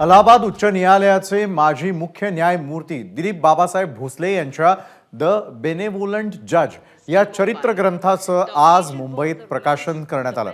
अलाहाबाद उच्च न्यायालयाचे माजी मुख्य न्यायमूर्ती दिलीप बाबासाहेब भोसले यांच्या द बेनेवोलंट जज या चरित्र ग्रंथाचं आज मुंबईत प्रकाशन करण्यात आलं.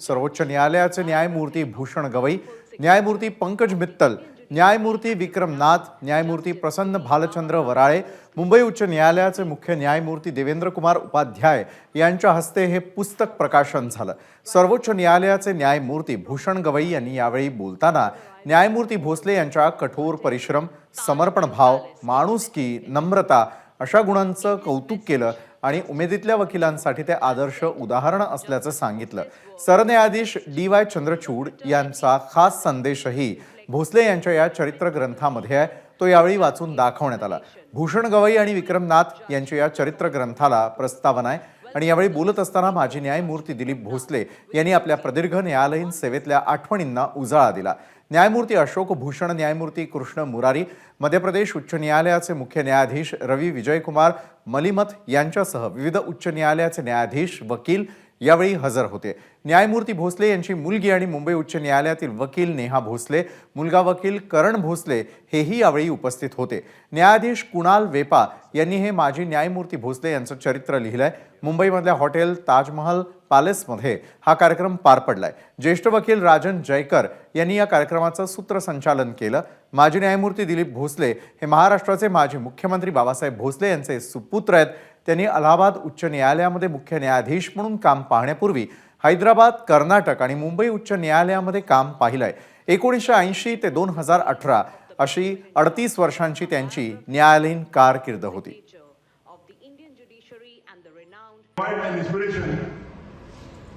सर्वोच्च न्यायालयाचे न्यायमूर्ती भूषण गवई न्यायमूर्ती पंकज मित्तल न्यायमूर्ती विक्रम नाथ न्यायमूर्ती प्रसन्न भालचंद्र वराळे मुंबई उच्च न्यायालयाचे मुख्य न्यायमूर्ती देवेंद्र कुमार उपाध्याय यांच्या हस्ते हे पुस्तक प्रकाशन झालं. सर्वोच्च न्यायालयाचे न्यायमूर्ती भूषण गवई यांनी यावेळी बोलताना न्यायमूर्ती भोसले यांच्या कठोर परिश्रम समर्पण भाव माणुसकी नम्रता अशा गुणांचं कौतुक केलं आणि उमेदीतल्या वकिलांसाठी ते आदर्श उदाहरण असल्याचं सांगितलं. सरन्यायाधीश डी वाय चंद्रचूड यांचा खास संदेशही भोसले यांच्या या चरित्र ग्रंथामध्ये आहे. तो यावेळी वाचून दाखवण्यात आला. भूषण गवई आणि विक्रमनाथ यांच्या या चरित्र ग्रंथाला प्रस्तावना आहे. आणि यावेळी बोलत असताना माजी न्यायमूर्ती दिलीप भोसले यांनी आपल्या प्रदीर्घ न्यायालयीन सेवेतल्या आठवणींना उजाळा दिला. न्यायमूर्ती अशोक भूषण न्यायमूर्ती कृष्ण मुरारी मध्य प्रदेश उच्च न्यायालयाचे मुख्य न्यायाधीश रवी विजयकुमार मलिमत यांच्यासह विविध उच्च न्यायालयाचे न्यायाधीश वकील यावेळी हजर होते. न्यायमूर्ती भोसले यांची मुलगी आणि मुंबई उच्च न्यायालयातील वकील नेहा भोसले मुलगा वकील करण भोसले हेही यावेळी उपस्थित होते. न्यायाधीश कुणाल वेपा यांनी हे माजी न्यायमूर्ती भोसले यांचं चरित्र लिहिलंय. मुंबईमधल्या हॉटेल ताजमहल पॅलेसमध्ये हा कार्यक्रम पार पडलाय. ज्येष्ठ वकील राजन जयकर यांनी या कार्यक्रमाचं सूत्रसंचालन केलं. माजी न्यायमूर्ती दिलीप भोसले हे महाराष्ट्राचे माजी मुख्यमंत्री बाबासाहेब भोसले यांचे सुपुत्र आहेत. त्यांनी अलाहाबाद उच्च न्यायालयामध्ये मुख्य न्यायाधीश म्हणून काम पाहण्यापूर्वी हैदराबाद कर्नाटक आणि मुंबई उच्च न्यायालयामध्ये काम पाहिलंय. एकोणीसशे ऐंशी ते दोन हजार अठरा अशी अडतीस वर्षांची त्यांची न्यायालयीन कारकीर्द होती.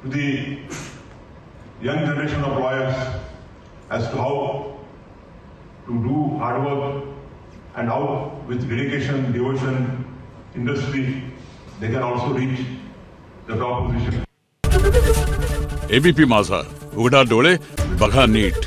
to the young generation of lawyers as to how to do hard work and how with dedication, devotion, industry, they can also reach the top position. ABP Majha उघडा डोळे बघा नीट